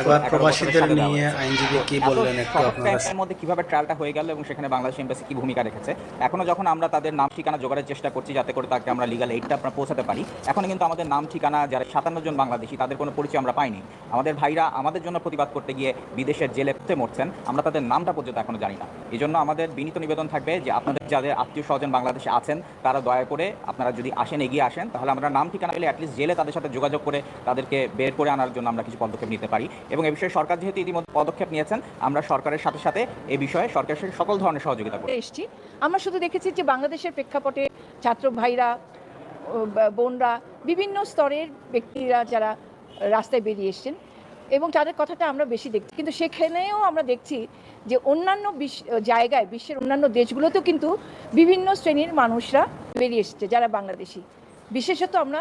এবার প্রবাসীদের নিয়ে আইনজীবী কি বললেন একটু আপনারা? মধ্যে কীভাবে ট্রায়ালটা হয়ে গেল এবং সেখানে বাংলাদেশ এম্বাসি কি ভূমিকা রেখেছে? এখনও যখন আমরা তাদের নাম ঠিকানা জোগাড়ের চেষ্টা করছি যাতে করে তাকে আমরা লিগাল এইডটা আমরা পৌঁছাতে পারি এখন কিন্তু আমাদের নাম ঠিকানা যারা সাতান্ন জন বাংলাদেশি তাদের কোনো পরিচয় আমরা পাইনি। আমাদের ভাইরা আমাদের জন্য প্রতিবাদ করতে গিয়ে বিদেশের জেলে মরছেন আমরা তাদের নামটা পর্যন্ত এখনও জানি না। এই জন্য আমাদের বিনীত নিবেদন থাকবে যে আপনাদের যাদের আত্মীয় স্বজন বাংলাদেশে আছেন তারা দয়া করে আপনারা যদি আসেন এগিয়ে আসেন তাহলে আমরা নাম ঠিকানা পেলে অ্যাটলিস্ট জেলে তাদের সাথে যোগাযোগ করে তাদেরকে বের করে আনার জন্য আমরা কিছু পদক্ষেপ নিতে পারি এবং এ বিষয়ে সরকার যেহেতু ইতিমধ্যে পদক্ষেপ নিয়েছেন, আমরা সরকারের সাথে সাথে এ বিষয়ে সরকারের সাথে সকল ধরনের সহযোগিতা করব। এসছি। আমরা শুধু দেখেছি যে বাংলাদেশের প্রেক্ষাপটে ছাত্র ভাইরা বোনরা, বিভিন্ন স্তরের ব্যক্তিরা যারা রাস্তায় বেরিয়ে এসছেন এবং তাদের কথাটা আমরা বেশি দেখছি। কিন্তু সেখানেও আমরা দেখছি যে অন্যান্য জায়গায়, বিশ্বের অন্যান্য দেশগুলোতেও কিন্তু বিভিন্ন শ্রেণির মানুষরা বেরিয়ে এসছে যারা বাংলাদেশি। বিশেষত আমরা